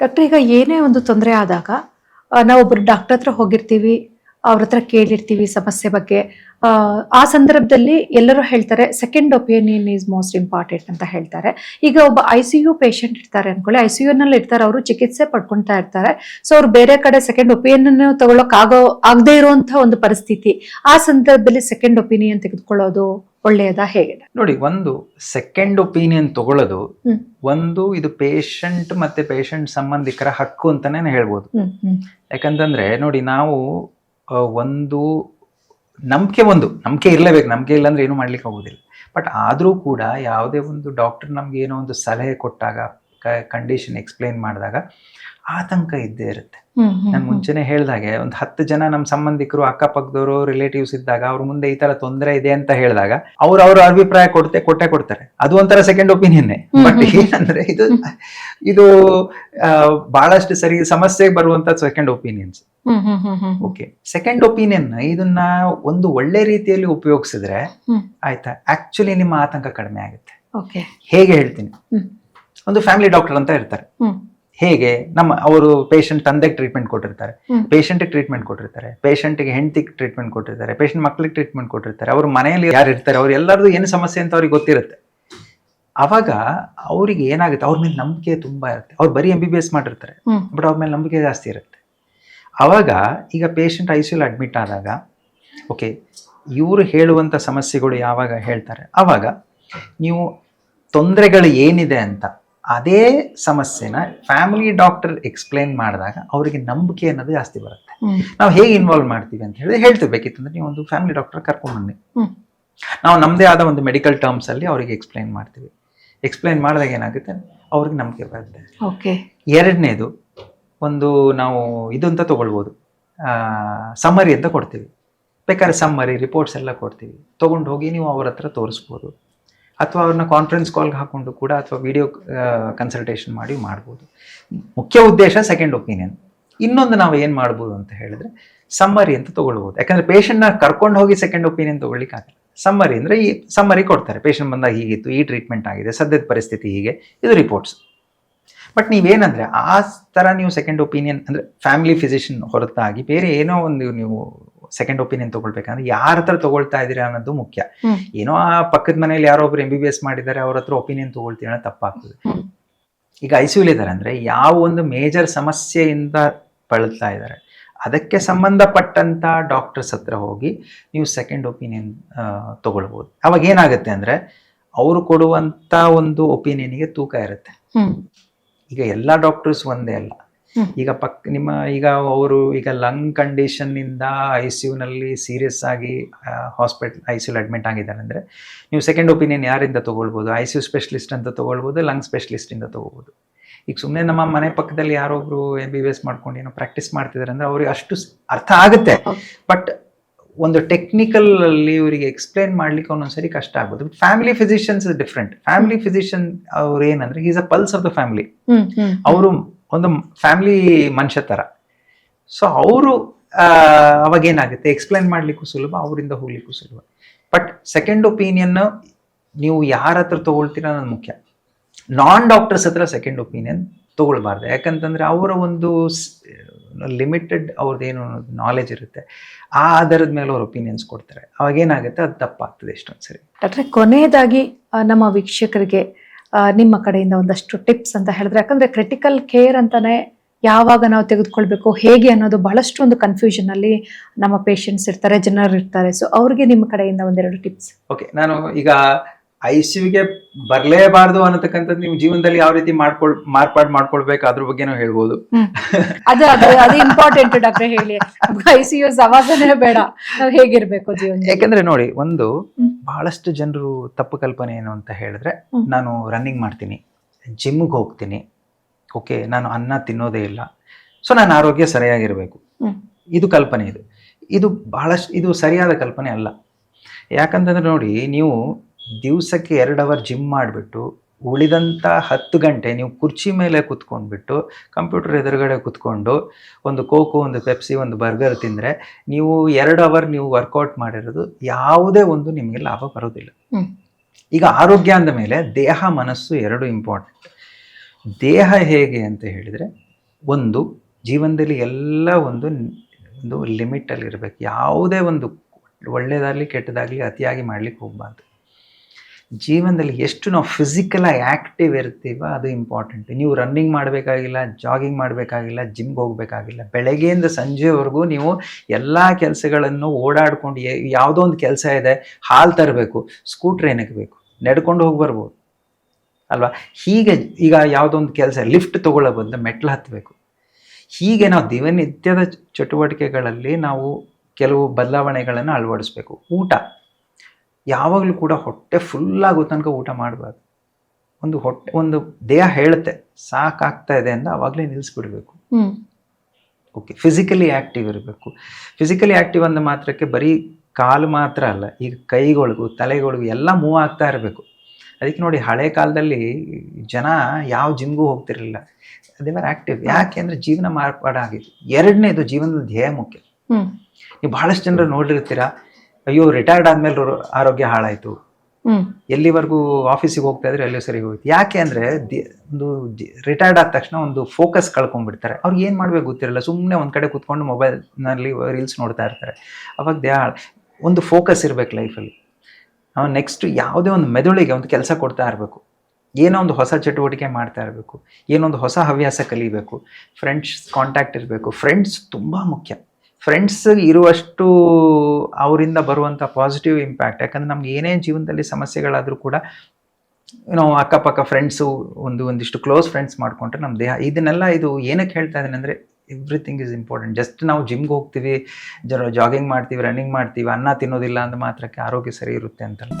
Doctor ಈಗ ಏನೇ ಒಂದು ತೊಂದರೆ ಆದಾಗ ನಾವೊಬ್ಬರು ಡಾಕ್ಟರ್ ಹತ್ರ ಹೋಗಿರ್ತೀವಿ ಅವ್ರ ಹತ್ರ ಕೇಳಿರ್ತೀವಿ ಸಮಸ್ಯೆ ಬಗ್ಗೆ. ಆ, ಸಂದರ್ಭದಲ್ಲಿ ಎಲ್ಲರೂ ಹೇಳ್ತಾರೆ second opinion is most important ಅಂತ ಹೇಳ್ತಾರೆ. ಈಗ ಒಬ್ಬ ಐ ಸಿ ಯು ಪೇಷಂಟ್ ಇರ್ತಾರೆ ಅನ್ಕೊಳ್ಳಿ. ಐ ಸಿ ಯುನಲ್ಲಿ ಇರ್ತಾರೆ ಅವರು ಚಿಕಿತ್ಸೆ ಪಡ್ಕೊಂತಾ ಇರ್ತಾರೆ. ಸೊ ಅವ್ರು ಬೇರೆ ಕಡೆ ಸೆಕೆಂಡ್ ಒಪಿನಿಯನ್ ತಗೊಳಕ್ ಆಗೋ ಆಗದೆ ಇರುವಂತಹ ಒಂದು ಪರಿಸ್ಥಿತಿ. ಆ ಸಂದರ್ಭದಲ್ಲಿ ಸೆಕೆಂಡ್ ಒಪಿನಿಯನ್ ತೆಗೆದುಕೊಳ್ಳೋದು ಒಳ್ಳೆಯದಾ ಹೇಗೆ? ನೋಡಿ ಒಂದು ಸೆಕೆಂಡ್ ಒಪಿನಿಯನ್ ತಗೊಳ್ಳೋದು ಒಂದು ಇದು ಪೇಷಂಟ್ ಮತ್ತೆ ಪೇಷಂಟ್ ಸಂಬಂಧಿಕರ ಹಕ್ಕು ಅಂತಾನೆ ಹೇಳ್ಬೋದು. ಯಾಕಂತಂದ್ರೆ ನೋಡಿ ನಾವು ಒಂದು ನಂಬಿಕೆ ಒಂದು ನಂಬಿಕೆ ಇರಲೇಬೇಕು ನಂಬಿಕೆ ಇಲ್ಲಾಂದ್ರೆ ಏನು ಮಾಡ್ಲಿಕ್ಕೆ ಆಗೋದಿಲ್ಲ ಬಟ್ ಆದರೂ ಕೂಡ ಯಾವುದೇ ಒಂದು ಡಾಕ್ಟರ್ ನಮ್ಗೆ ಏನೋ ಒಂದು ಸಲಹೆ ಕೊಟ್ಟಾಗ ಕಂಡೀಷನ್ ಎಕ್ಸ್ಪ್ಲೈನ್ ಮಾಡಿದಾಗ ಆತಂಕ ಇದ್ದೇ ಇರುತ್ತೆ. ನಾನು ಮುಂಚೆನೆ ಹೇಳ್ದಾಗೆ ಒಂದು ಹತ್ತು ಜನ ನಮ್ಮ ಸಂಬಂಧಿಕರು ಅಕ್ಕಪಕ್ಕದವರು ರಿಲೇಟಿವ್ಸ್ ಇದ್ದಾಗ ಅವ್ರ ಮುಂದೆ ಈ ತರ ತೊಂದರೆ ಇದೆ ಅಂತ ಹೇಳಿದಾಗ ಅವ್ರು ಅವ್ರ ಅಭಿಪ್ರಾಯ ಕೊಡ್ತೆ ಕೊಟ್ಟೆ ಕೊಡ್ತಾರೆ. ಅದು ಒಂಥರ ಸೆಕೆಂಡ್ ಒಪಿನಿಯನ್ ಬಟ್. ಏನಂದ್ರೆ ಇದು ಇದು ಬಹಳಷ್ಟು ಸರಿ ಸಮಸ್ಯೆಗೆ ಬರುವಂತ second opinions okay second opinion ಇದನ್ನ ಒಂದು ಒಳ್ಳೆ ರೀತಿಯಲ್ಲಿ ಉಪಯೋಗಿಸಿದ್ರೆ. ಆಯ್ತಾ? ಆಕ್ಚುಲಿ ನಿಮ್ಮ ಆತಂಕ ಕಡಿಮೆ ಆಗುತ್ತೆ. ಹೇಗೆ ಹೇಳ್ತೀನಿ. ಒಂದು ಫ್ಯಾಮಿಲಿ ಡಾಕ್ಟರ್ ಅಂತ ಇರ್ತಾರೆ. ಹೇಗೆ? ನಮ್ಮ ಅವರು ಪೇಷಂಟ್ ತಂದೆಗೆ ಟ್ರೀಟ್ಮೆಂಟ್ ಕೊಟ್ಟಿರ್ತಾರೆ. ಪೇಷಂಟ್ ಪೇಷಂಟ್ಗೆ ಟ್ರೀಟ್ಮೆಂಟ್ ಕೊಟ್ಟಿರ್ತಾರೆ. ಪೇಷಂಟ್ಗೆ ಹೆಂಡತಿಗೆ ಟ್ರೀಟ್ಮೆಂಟ್ ಕೊಟ್ಟಿರ್ತಾರೆ. ಪೇಷಂಟ್ ಮಕ್ಳಿಗೆ ಟ್ರೀಟ್ಮೆಂಟ್ ಕೊಟ್ಟಿರ್ತಾರೆ. ಅವ್ರ ಮನೆಯಲ್ಲಿ ಯಾರು ಇರ್ತಾರೆ? ಅವ್ರು ಎಲ್ಲರದು ಏನು ಸಮಸ್ಯೆ ಅಂತ ಅವ್ರಿಗೆ ಗೊತ್ತಿರುತ್ತೆ. ಅವಾಗ ಅವ್ರಿಗೆ ಏನಾಗುತ್ತೆ? ಅವ್ರ ಮೇಲೆ ನಂಬಿಕೆ ತುಂಬಾ ಇರುತ್ತೆ. ಅವ್ರು ಬರೀ ಎಂ ಬಿ ಬಿ ಎಸ್ ಮಾಡಿರ್ತಾರೆ. ಬಟ್ ಅವ್ರ ಮೇಲೆ ನಂಬಿಕೆ ಜಾಸ್ತಿ ಇರುತ್ತೆ. ಅವಾಗ ಈಗ ಪೇಷಂಟ್ ಐ ಸಿ ಅಡ್ಮಿಟ್ ಆದಾಗ ಓಕೆ ಇವರು ಹೇಳುವಂಥ ಸಮಸ್ಯೆಗಳು ಯಾವಾಗ ಹೇಳ್ತಾರೆ? ಆವಾಗ ನೀವು ತೊಂದರೆಗಳು ಏನಿದೆ ಅಂತ ಅದೇ ಸಮಸ್ಯೆನ ಫ್ಯಾಮಿಲಿ ಡಾಕ್ಟರ್ ಎಕ್ಸ್ಪ್ಲೈನ್ ಮಾಡಿದಾಗ ಅವರಿಗೆ ನಂಬಿಕೆ ಅನ್ನೋದು ಜಾಸ್ತಿ ಬರುತ್ತೆ. ನಾವು ಹೇಗೆ ಇನ್ವಾಲ್ವ್ ಮಾಡ್ತೀವಿ ಅಂತ ಹೇಳಿದ್ರೆ ಹೇಳ್ತೀವಿ. ಬೇಕಿತ್ತಂದ್ರೆ ನೀವು ಒಂದು ಫ್ಯಾಮಿಲಿ ಡಾಕ್ಟರ್ ಕರ್ಕೊಂಡು ಬನ್ನಿ. ನಾವು ನಮ್ಮದೇ ಆದ ಒಂದು ಮೆಡಿಕಲ್ ಟರ್ಮ್ಸ್ ಅಲ್ಲಿ ಅವರಿಗೆ ಎಕ್ಸ್ಪ್ಲೈನ್ ಮಾಡ್ತೀವಿ. ಎಕ್ಸ್ಪ್ಲೈನ್ ಮಾಡಿದಾಗ ಏನಾಗುತ್ತೆ? ಅವ್ರಿಗೆ ನಂಬಿಕೆ ಬರುತ್ತೆ. ಓಕೆ ಎರಡನೇದು ಒಂದು ನಾವು ಇದು ಅಂತ ತಗೊಳ್ಬೋದು ಸಮ್ಮರಿ ಅಂತ ಕೊಡ್ತೀವಿ. ಬೇಕಾದ್ರೆ ಸಮ್ಮರಿ ರಿಪೋರ್ಟ್ಸ್ ಎಲ್ಲ ಕೊಡ್ತೀವಿ. ತೊಗೊಂಡು ಹೋಗಿ ನೀವು ಅವ್ರ ಹತ್ರ ತೋರಿಸ್ಬೋದು. ಅಥವಾ ಅವ್ರನ್ನ ಕಾನ್ಫರೆನ್ಸ್ ಕಾಲ್ಗೆ ಹಾಕೊಂಡು ಕೂಡ ಅಥವಾ ವಿಡಿಯೋ ಕನ್ಸಲ್ಟೇಷನ್ ಮಾಡಿ ಮಾಡ್ಬೋದು. ಮುಖ್ಯ ಉದ್ದೇಶ ಸೆಕೆಂಡ್ ಒಪಿನಿಯನ್ ಇನ್ನೊಂದು ನಾವು ಏನು ಮಾಡ್ಬೋದು ಅಂತ ಹೇಳಿದ್ರೆ ಸಮ್ಮರಿ ಅಂತ ತಗೊಳ್ಬೋದು. ಯಾಕಂದ್ರೆ ಪೇಷಂಟ್ನ ಕರ್ಕೊಂಡು ಹೋಗಿ ಸೆಕೆಂಡ್ ಒಪಿನಿಯನ್ ತಗೊಳ್ಳಿಕ್ಕೆ ಆಗಲ್ಲ. ಸಮ್ಮರಿ ಅಂದರೆ ಈ ಸಮ್ಮರಿ ಕೊಡ್ತಾರೆ. ಪೇಷಂಟ್ ಬಂದಾಗ ಹೀಗಿತ್ತು, ಈ ಟ್ರೀಟ್ಮೆಂಟ್ ಆಗಿದೆ, ಸದ್ಯದ ಪರಿಸ್ಥಿತಿ ಹೀಗೆ, ಇದು ರಿಪೋರ್ಟ್ಸ್ ಬಟ್ ನೀವೇನಂದರೆ, ಆ ಥರ ನೀವು ಸೆಕೆಂಡ್ ಒಪಿನಿಯನ್ ಅಂದರೆ ಫ್ಯಾಮಿಲಿ ಫಿಸಿಷಿಯನ್ ಹೊರತಾಗಿ ಬೇರೆ ಏನೋ ಒಂದು ನೀವು ಸೆಕೆಂಡ್ ಒಪಿನಿಯನ್ ತಗೊಳ್ಬೇಕಂದ್ರೆ ಯಾರ ಹತ್ರ ತಗೊಳ್ತಾ ಇದ್ದೀರಾ ಅನ್ನೋದು ಮುಖ್ಯ. ಏನೋ ಆ ಪಕ್ಕದ ಮನೇಲಿ ಯಾರೋ ಒಬ್ರು ಎಂ ಬಿ ಬಿ ಎಸ್ ಮಾಡಿದ್ದಾರೆ ಅವ್ರ ಹತ್ರ ಒಪಿನಿಯನ್ ತಗೊಳ್ತೀವಿ ಅನ್ನೋ ತಪ್ಪಾಗ್ತದೆ. ಈಗ ಐ ಸಿ ಇದ್ದಾರೆ ಅಂದ್ರೆ ಯಾವ ಒಂದು ಮೇಜರ್ ಸಮಸ್ಯೆಯಿಂದ ಬಳಲ್ತಾ ಇದ್ದಾರೆ ಅದಕ್ಕೆ ಸಂಬಂಧಪಟ್ಟಂತ ಡಾಕ್ಟರ್ಸ್ ಹತ್ರ ಹೋಗಿ ನೀವು ಸೆಕೆಂಡ್ ಒಪಿನಿಯನ್ ತಗೊಳ್ಬೋದು. ಅವಾಗ ಏನಾಗುತ್ತೆ ಅಂದ್ರೆ ಅವರು ಕೊಡುವಂತ ಒಂದು ಒಪಿನಿಯನ್ಗೆ ತೂಕ ಇರುತ್ತೆ. ಈಗ ಎಲ್ಲಾ ಡಾಕ್ಟರ್ಸ್ ಒಂದೇ ಅಲ್ಲ. ಈಗ ಪಕ್ ನಿಮ್ಮ ಈಗ ಅವರು ಈಗ ಲಂಗ್ ಕಂಡೀಷನ್ ಇಂದ ಐ ಸಿ ನಲ್ಲಿ ಸೀರಿಯಸ್ ಆಗಿ ಹಾಸ್ಪಿಟಲ್ ಐ ಸಿ ಅಡ್ಮಿಟ್ ಆಗಿದ್ದಾರೆ ಅಂದ್ರೆ ನೀವು ಸೆಕೆಂಡ್ ಒಪಿನಿಯನ್ ಯಾರಿಂದ ತೊಗೊಳ್ಬೋದು? ಐ ಸಿ ಯು ಸ್ಪೆಷಲಿಸ್ಟ್ ಅಂತ ತಗೊಳ್ಬೋದು ಲಂಗ್ ಸ್ಪೆಷಲಿಸ್ಟ್ ಇಂದ ತಗೋಬಹುದು ಈಗ ಸುಮ್ಮನೆ ನಮ್ಮ ಮನೆ ಪಕ್ಕದಲ್ಲಿ ಯಾರೊಬ್ರು ಎಂ ಬಿ ಬಿ ಎಸ್ ಮಾಡ್ಕೊಂಡು ಏನೋ ಪ್ರಾಕ್ಟೀಸ್ ಮಾಡ್ತಿದ್ದಾರೆ ಅಂದ್ರೆ ಅವ್ರಿಗೆ ಅಷ್ಟು ಅರ್ಥ ಆಗುತ್ತೆ. ಬಟ್ ಒಂದು ಟೆಕ್ನಿಕಲ್ ಅಲ್ಲಿ ಇವರಿಗೆ ಎಕ್ಸ್ಪ್ಲೈನ್ ಮಾಡ್ಲಿಕ್ಕೆ ಒಂದೊಂದ್ಸರಿ ಕಷ್ಟ ಆಗ್ಬೋದು. Family physicians different family physician ಅವ್ರು ಏನಂದ್ರೆ is a pulse of the family ಅವರು ಒಂದು ಫ್ಯಾಮಿಲಿ ಮನುಷ್ಯ ಥರ ಸೊ ಅವರು ಅವಾಗ ಏನಾಗುತ್ತೆ? ಎಕ್ಸ್ಪ್ಲೈನ್ ಮಾಡ್ಲಿಕ್ಕೂ ಸುಲಭ, ಅವರಿಂದ ಹೋಗ್ಲಿಕ್ಕೂ ಸುಲಭ. ಬಟ್ ಸೆಕೆಂಡ್ ಒಪಿನಿಯನ್ ನೀವು ಯಾರ ಹತ್ರ ತಗೊಳ್ತೀರ ಅನ್ನೋದು ಮುಖ್ಯ. ನಾನ್ ಡಾಕ್ಟರ್ಸ್ ಹತ್ರ ಸೆಕೆಂಡ್ ಒಪಿನಿಯನ್ ತಗೊಳ್ಬಾರ್ದು. ಯಾಕಂತಂದ್ರೆ ಅವರ ಒಂದು ಲಿಮಿಟೆಡ್ ಅವ್ರದ್ದೇನು ನಾಲೆಜ್ ಇರುತ್ತೆ. ಆ ಆಧಾರದ ಮೇಲೆ ಅವ್ರ ಒಪಿನಿಯನ್ಸ್ ಕೊಡ್ತಾರೆ. ಅವಾಗ ಏನಾಗುತ್ತೆ? ಅದು ತಪ್ಪಾಗ್ತದೆ ಎಷ್ಟೊಂದು ಸರಿ ಡಾಕ್ಟ್ರೆ, ಕೊನೆಯದಾಗಿ ನಮ್ಮ ವೀಕ್ಷಕರಿಗೆ ನಿಮ್ಮ ಕಡೆಯಿಂದ ಒಂದಷ್ಟು ಟಿಪ್ಸ್ ಅಂತ ಹೇಳಿದ್ರೆ ಯಾಕಂದ್ರೆ ಕ್ರಿಟಿಕಲ್ ಕೇರ್ ಅಂತಾನೆ ಯಾವಾಗ ನಾವು ತೆಗೆದುಕೊಳ್ಬೇಕು ಹೇಗೆ ಅನ್ನೋದು ಬಹಳಷ್ಟು ಒಂದು ಕನ್ಫ್ಯೂಷನ್ ಅಲ್ಲಿ ನಮ್ಮ ಪೇಷಂಟ್ಸ್ ಇರ್ತಾರೆ ಜನರು ಇರ್ತಾರೆ. ಸೊ ಅವ್ರಿಗೆ ನಿಮ್ಮ ಕಡೆಯಿಂದ ಒಂದೆರಡು ಟಿಪ್ಸ್ ಓಕೆ ನಾನು ಈಗ ಐ ಸಿ ಬರ್ಲೇಬಾರ್ದು ಅನ್ನತಕ್ಕಂಥದ್ದು ನೀವು ಜೀವನದಲ್ಲಿ ಯಾವ ರೀತಿ ಮಾಡ್ಕೊಳ್ ಮಾರ್ಪಾಡು ಮಾಡ್ಕೊಳ್ಬೇಕು ಅದ್ರ ಬಗ್ಗೆನೂ ಹೇಳ್ಬೋದು. ಅದು ಅದು ಅದು ಇಂಪಾರ್ಟೆಂಟ್ ಡಾಕ್ಟರ್ ಹೇಳಿ. ಐ ಸಿ ಯು ಸವಾಸನೆ ಬೇಡ. ಹೇಗಿರ್ಬೇಕು ಜೀವನ ಯಾಕಂದ್ರೆ ನೋಡಿ ಒಂದು. ಬಹಳಷ್ಟು ಜನರು ತಪ್ಪು ಕಲ್ಪನೆ ಏನು ಅಂತ ಹೇಳಿದ್ರೆ ನಾನು ರನ್ನಿಂಗ್ ಮಾಡ್ತೀನಿ ಜಿಮ್ಗೆ ಹೋಗ್ತೀನಿ ಓಕೆ ನಾನು ಅನ್ನ ತಿನ್ನೋದೇ ಇಲ್ಲ. ಸೊ ನಾನು ಆರೋಗ್ಯ ಸರಿಯಾಗಿರಬೇಕು. ಇದು ಕಲ್ಪನೆ ಇದು. ಇದು ಬಹಳಷ್ಟು ಇದು ಸರಿಯಾದ ಕಲ್ಪನೆ ಅಲ್ಲ. ಯಾಕಂತಂದ್ರೆ ನೋಡಿ ನೀವು ದಿವಸಕ್ಕೆ ಎರಡು ಅವರ್ ಜಿಮ್ ಮಾಡಿಬಿಟ್ಟು ಉಳಿದಂಥ ಹತ್ತು ಗಂಟೆ ನೀವು ಕುರ್ಚಿ ಮೇಲೆ ಕುತ್ಕೊಂಡ್ಬಿಟ್ಟು ಕಂಪ್ಯೂಟರ್ ಎದುರುಗಡೆ ಕುತ್ಕೊಂಡು ಒಂದು ಕೋಕೋ ಒಂದು ಪೆಪ್ಸಿ ಒಂದು ಬರ್ಗರ್ ತಿಂದರೆ ನೀವು ಎರಡು ಅವರ್ ನೀವು ವರ್ಕೌಟ್ ಮಾಡಿರೋದು ಯಾವುದೇ ಒಂದು ನಿಮಗೆ ಲಾಭ ಬರೋದಿಲ್ಲ. ಈಗ ಆರೋಗ್ಯ ಅಂದ ಮೇಲೆ ದೇಹ ಮನಸ್ಸು ಎರಡು ಇಂಪಾರ್ಟೆಂಟ್ ದೇಹ ಹೇಗೆ ಅಂತ ಹೇಳಿದರೆ ಒಂದು ಜೀವನದಲ್ಲಿ ಎಲ್ಲ ಒಂದು ಒಂದು ಲಿಮಿಟಲ್ಲಿರಬೇಕು ಯಾವುದೇ ಒಂದು ಒಳ್ಳೆಯದಾಗಲಿ ಕೆಟ್ಟದಾಗಲಿ ಅತಿಯಾಗಿ ಮಾಡ್ಲಿಕ್ಕೆ ಹೋಗಬಾರ್ದು. ಜೀವನದಲ್ಲಿ ಎಷ್ಟು ನಾವು ಫಿಸಿಕಲಾಗಿ ಆ್ಯಕ್ಟಿವ್ ಇರ್ತೀವೋ ಅದು ಇಂಪಾರ್ಟೆಂಟ್ ನೀವು ರನ್ನಿಂಗ್ ಮಾಡಬೇಕಾಗಿಲ್ಲ ಜಾಗಿಂಗ್ ಮಾಡಬೇಕಾಗಿಲ್ಲ ಜಿಮ್ಗೆ ಹೋಗಬೇಕಾಗಿಲ್ಲ. ಬೆಳಗ್ಗೆಯಿಂದ ಸಂಜೆವರೆಗೂ ನೀವು ಎಲ್ಲ ಕೆಲಸಗಳನ್ನು ಓಡಾಡ್ಕೊಂಡು ಯಾವುದೋ ಒಂದು ಕೆಲಸ ಇದೆ, ಹಾಲು ತರಬೇಕು ಸ್ಕೂಟ್ರ್ ಏನಕ್ಕೆ ಬೇಕು? ನಡ್ಕೊಂಡು ಹೋಗಿ ಬರ್ಬೋದು. ಅಲ್ವಾ? ಹೀಗೆ ಈಗ ಯಾವುದೋ ಒಂದು ಕೆಲಸ ಲಿಫ್ಟ್ ತೊಗೊಳ್ಳೋ ಬಂದು ಮೆಟ್ಲು ಹತ್ತಬೇಕು ಹೀಗೆ ನಾವು ದಿನನಿತ್ಯದ ಚಟುವಟಿಕೆಗಳಲ್ಲಿ ನಾವು ಕೆಲವು ಬದಲಾವಣೆಗಳನ್ನು ಅಳವಡಿಸ್ಬೇಕು. ಊಟ. ಯಾವಾಗಲೂ ಕೂಡ ಹೊಟ್ಟೆ ಫುಲ್ ಆಗೋ ತನಕ ಊಟ ಮಾಡಬಾರ್ದು. ಒಂದು ಹೊಟ್ಟೆ ಒಂದು ದೇಹ ಹೇಳುತ್ತೆ ಸಾಕಾಗ್ತಾ ಇದೆ ಅಂತ ಆವಾಗಲೇ ನಿಲ್ಲಿಸ್ಬಿಡ್ಬೇಕು ಓಕೆ ಫಿಸಿಕಲಿ ಆ್ಯಕ್ಟಿವ್ ಇರಬೇಕು. ಫಿಸಿಕಲಿ ಆ್ಯಕ್ಟಿವ್ ಅಂದ ಮಾತ್ರಕ್ಕೆ ಬರೀ ಕಾಲು ಮಾತ್ರ ಅಲ್ಲ ಈಗ ಕೈಗಳಿಗೂ ತಲೆಗಳಿಗೂ ಎಲ್ಲ ಮೂವ್ ಆಗ್ತಾ ಇರಬೇಕು. ಅದಕ್ಕೆ ನೋಡಿ ಹಳೆ ಕಾಲದಲ್ಲಿ ಜನ ಯಾವ ಜಿಮ್ಗೂ ಹೋಗ್ತಿರ್ಲಿಲ್ಲ. ಮೇಲೆ ಆ್ಯಕ್ಟಿವ್ ಯಾಕೆ ಅಂದರೆ ಜೀವನ ಮಾರ್ಪಾಡಾಗಿತ್ತು ಎರಡನೇದು ಜೀವನದ ಧ್ಯೇಯ ಮುಖ್ಯ. ನೀವು ಬಹಳಷ್ಟು ಜನರು ನೋಡಿರ್ತೀರಾ ಅಯ್ಯೋ ರಿಟೈರ್ಡ್ ಆದ್ಮೇಲೆ ಆರೋಗ್ಯ ಹಾಳಾಯ್ತು. ಎಲ್ಲಿವರೆಗೂ ಆಫೀಸಿಗೆ ಹೋಗ್ತಾ ಇದ್ರೆ ಎಲ್ಲೂ ಸರಿ ಹೋಯ್ತು. ಯಾಕೆ ಅಂದ್ರೆ ಒಂದು ರಿಟೈರ್ಡ್ ಆದ ತಕ್ಷಣ ಒಂದು ಫೋಕಸ್ ಕಳ್ಕೊಂಡ್ಬಿಡ್ತಾರೆ. ಅವ್ರಿಗೆ ಏನು ಮಾಡ್ಬೇಕು ಗೊತ್ತಿರಲ್ಲ. ಸುಮ್ಮನೆ ಒಂದ್ ಕಡೆ ಕೂತ್ಕೊಂಡು ಮೊಬೈಲ್ನಲ್ಲಿ ರೀಲ್ಸ್ ನೋಡ್ತಾ ಇರ್ತಾರೆ. ಅವಾಗ ಒಂದು ಫೋಕಸ್ ಇರಬೇಕು ಲೈಫಲ್ಲಿ ನಾವು ನೆಕ್ಸ್ಟ್ ಯಾವುದೇ ಒಂದು ಮೆದುಳಿಗೆ ಒಂದು ಕೆಲಸ ಕೊಡ್ತಾ ಇರಬೇಕು. ಏನೋ ಒಂದು ಹೊಸ ಚಟುವಟಿಕೆ ಮಾಡ್ತಾ ಇರಬೇಕು. ಏನೋ ಒಂದು ಹೊಸ ಹವ್ಯಾಸ ಕಲಿಬೇಕು. ಫ್ರೆಂಡ್ಸ್ ಕಾಂಟ್ಯಾಕ್ಟ್ ಇರಬೇಕು. ಫ್ರೆಂಡ್ಸ್ ತುಂಬ ಮುಖ್ಯ. ಫ್ರೆಂಡ್ಸ್ ಇರುವಷ್ಟು ಅವರಿಂದ ಬರುವಂಥ ಪಾಸಿಟಿವ್ ಇಂಪ್ಯಾಕ್ಟ್ ಯಾಕಂದ್ರೆ ನಮ್ಗೆ ಏನೇ ಜೀವನದಲ್ಲಿ ಸಮಸ್ಯೆಗಳಾದರೂ ಕೂಡ ನಾವು ಅಕ್ಕಪಕ್ಕ ಫ್ರೆಂಡ್ಸು ಒಂದು, ಒಂದಿಷ್ಟು ಕ್ಲೋಸ್ ಫ್ರೆಂಡ್ಸ್ ಮಾಡಿಕೊಂಡ್ರೆ ನಮ್ಮ ದೇಹ, ಇದನ್ನೆಲ್ಲ ಇದು ಏನಕ್ಕೆ ಹೇಳ್ತಾ ಇದ್ದೀನಿ ಅಂದರೆ ಎವ್ರಿಥಿಂಗ್ ಇಸ್ ಇಂಪಾರ್ಟೆಂಟ್ ಜಸ್ಟ್ ನಾವು ಜಿಮ್ಗೆ ಹೋಗ್ತೀವಿ ಜರ ಜಾಗಿಂಗ್ ಮಾಡ್ತೀವಿ ರನ್ನಿಂಗ್ ಮಾಡ್ತೀವಿ, ಅನ್ನ ತಿನ್ನೋದಿಲ್ಲ ಅಂದ ಮಾತ್ರಕ್ಕೆ ಆರೋಗ್ಯ ಸರಿ ಇರುತ್ತೆ ಅಂತಲ್ಲ.